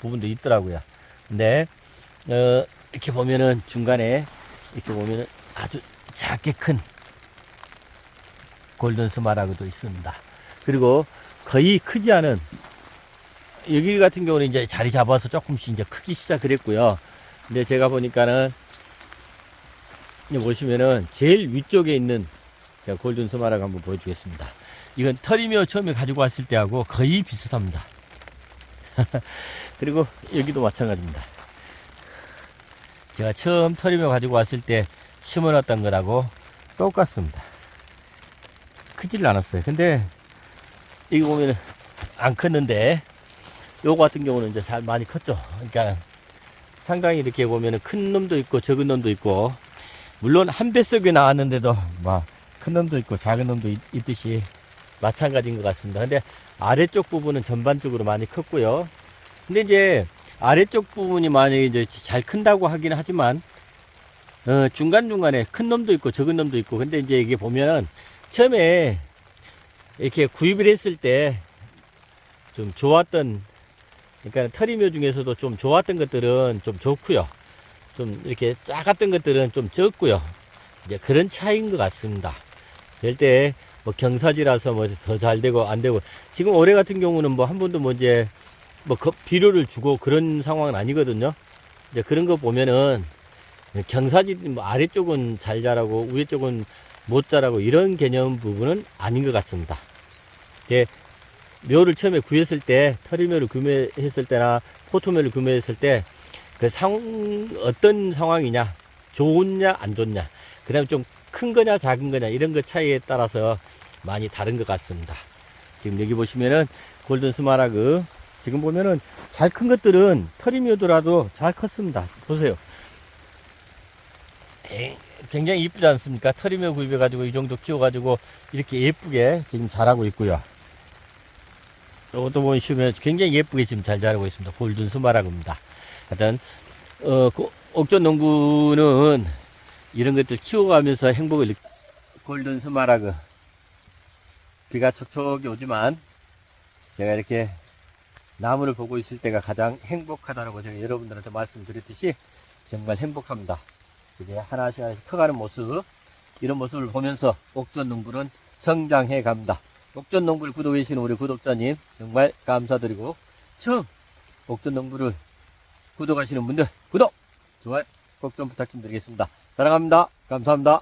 부분도 있더라고요. 근데 어, 이렇게 보면은 중간에 이렇게 보면은 아주 작게 큰 골든 스마라그도 있습니다. 그리고 거의 크지 않은 여기 같은 경우는 이제 자리 잡아서 조금씩 이제 크기 시작을 했고요. 근데 제가 보니까는 여기 보시면은 제일 위쪽에 있는 제가 골든 스마라그 한번 보여주겠습니다. 이건 터리미어 처음에 가지고 왔을 때하고 거의 비슷합니다. 그리고 여기도 마찬가지입니다. 제가 처음 터리미어 가지고 왔을 때 심어놨던 거라고 똑같습니다. 크질 않았어요. 근데 이거 보면 안 컸는데 요거 같은 경우는 이제 잘 많이 컸죠. 그러니까 상당히 이렇게 보면은 큰 놈도 있고 적은 놈도 있고 물론 한 뱃속에 나왔는데도 막 큰 놈도 있고 작은 놈도 있, 있듯이 마찬가지인 것 같습니다. 근데 아래쪽 부분은 전반적으로 많이 컸고요. 근데 이제 아래쪽 부분이 만약에 이제 잘 큰다고 하긴 하지만 어, 중간중간에 큰 놈도 있고 적은 놈도 있고 근데 이제 이게 보면은 처음에 이렇게 구입을 했을 때 좀 좋았던 그러니까 터리묘 중에서도 좀 좋았던 것들은 좀 좋고요. 좀 이렇게 작았던 것들은 좀 적고요. 이제 그런 차이인 것 같습니다. 될때 뭐 경사지라서 뭐 더 잘 되고 안 되고 지금 올해 같은 경우는 뭐 한 번도 뭐 이제 뭐 거- 비료를 주고 그런 상황은 아니거든요. 이제 그런 거 보면은 경사지 뭐 아래쪽은 잘 자라고 위에 쪽은 못 자라고 이런 개념 부분은 아닌 것 같습니다. 예, 묘를 처음에 구했을 때 터리묘를 구매했을 때나 포토묘를 구매했을 때 그 상 어떤 상황이냐 좋냐 안 좋냐 그다음에 좀 큰 거냐 작은 거냐 이런 거 차이에 따라서 많이 다른 것 같습니다. 지금 여기 보시면은 골든 스마라그 지금 보면은 잘 큰 것들은 터리묘더라도 잘 컸습니다. 보세요. 에, 굉장히 이쁘지 않습니까? 터리묘 구입해가지고 이 정도 키워가지고 이렇게 예쁘게 지금 자라고 있고요. 이것도 보시면 굉장히 예쁘게 지금 잘 자라고 있습니다. 골든 스마라그입니다. 하여튼, 어, 고- 옥전 농구는 이런 것들 키워가면서 행복을 느 골든 스마라그. 비가 촉촉이 오지만 제가 이렇게 나무를 보고 있을 때가 가장 행복하다라고 제가 여러분들한테 말씀드렸듯이 정말 행복합니다. 이게 하나씩 하나씩 커가는 모습, 이런 모습을 보면서 옥전 농부는 성장해 갑니다. 옥전 농부를 구독해 주시는 우리 구독자님 정말 감사드리고 처음 옥전 농부를 구독하시는 분들 구독, 좋아요 꼭 좀 부탁 좀 드리겠습니다. 사랑합니다. 감사합니다.